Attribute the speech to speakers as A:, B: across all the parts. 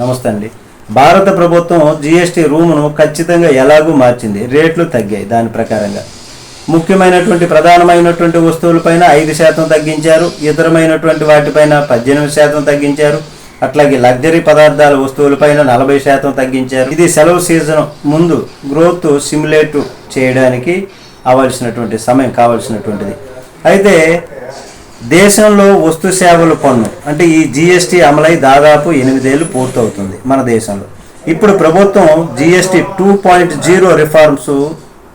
A: నమస్తే అండి. భారత ప్రభుత్వం జిఎస్టీ రూమును ఖచ్చితంగా ఎలాగూ మార్చింది? రేట్లు తగ్గాయి దాని ప్రకారంగా. ముఖ్యమైనటువంటి ప్రధానమైనటువంటి వస్తువులపైన ఐదు శాతం తగ్గించారు. ఇతరమైనటువంటి వాటిపైన పద్దెనిమిది శాతం తగ్గించారు. అట్లాగే లగ్జరీ పదార్థాల వస్తువులపైన నలభై శాతం తగ్గించారు. ఇది సెలవు సీజన్ ముందు గ్రోత్ సిమ్యులేట్ చేయడానికి అవ్వాల్సినటువంటి సమయం కావాల్సినటువంటిది. అయితే దేశంలో వస్తు సేవల పన్ను అంటే ఈ జిఎస్టీ అమలై దాదాపు ఎనిమిదేళ్ళు పూర్తవుతుంది మన దేశంలో. ఇప్పుడు ప్రభుత్వం GST two point zero reforms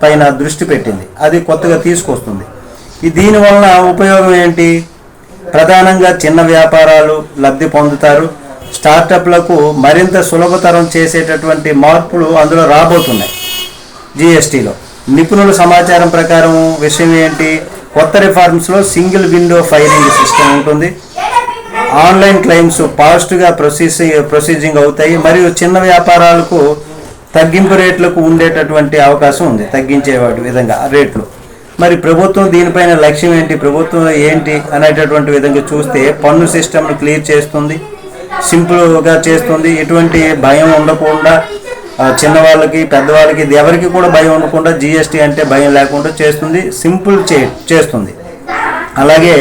A: పైన దృష్టి పెట్టింది. అది కొత్తగా తీసుకొస్తుంది. ఈ దీనివలన ఉపయోగం ఏంటి? ప్రధానంగా చిన్న వ్యాపారాలు లబ్ధి పొందుతారు. స్టార్టప్లకు మరింత సులభతరం చేసేటటువంటి మార్పులు అందులో రాబోతున్నాయి. జిఎస్టీలో. నిపుణుల సమాచారం ప్రకారం విషయం ఏంటి? కొత్త రిఫార్మ్స్లో సింగిల్ విండో ఫైరింగ్ సిస్టమ్ ఉంటుంది. ఆన్లైన్ క్లెయిమ్స్ ఫాస్ట్గా ప్రొసీసి ప్రొసీజింగ్ అవుతాయి. మరియు చిన్న వ్యాపారాలకు తగ్గింపు రేట్లకు ఉండేటటువంటి అవకాశం ఉంది. తగ్గించే విధంగా రేట్లు. మరి ప్రభుత్వం దీనిపైన లక్ష్యం ఏంటి? ప్రభుత్వం ఏంటి అనేటటువంటి విధంగా చూస్తే పన్ను సిస్టమ్ను క్లియర్ చేస్తుంది. సింపుల్గా చేస్తుంది. ఎటువంటి భయం ఉండకుండా చిన్నవాళ్ళకి పెద్దవాళ్ళకి ఇది ఎవరికి కూడా భయం ఉండకుండా జిఎస్టీ అంటే భయం లేకుండా చేస్తుంది సింపుల్ చే చేస్తుంది. అలాగే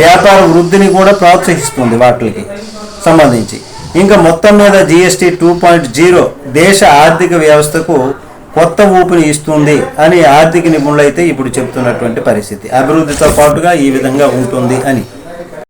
A: వ్యాపార వృద్ధిని కూడా ప్రోత్సహిస్తుంది వాటికి సంబంధించి. ఇంకా మొత్తం మీద జిఎస్టీ టూ పాయింట్ జీరో దేశ ఆర్థిక వ్యవస్థకు కొత్త ఊపిని ఇస్తుంది అని ఆర్థిక నిపుణులు అయితే ఇప్పుడు చెప్తున్నటువంటి పరిస్థితి. అభివృద్ధితో పాటుగా ఈ విధంగా ఉంటుంది అని.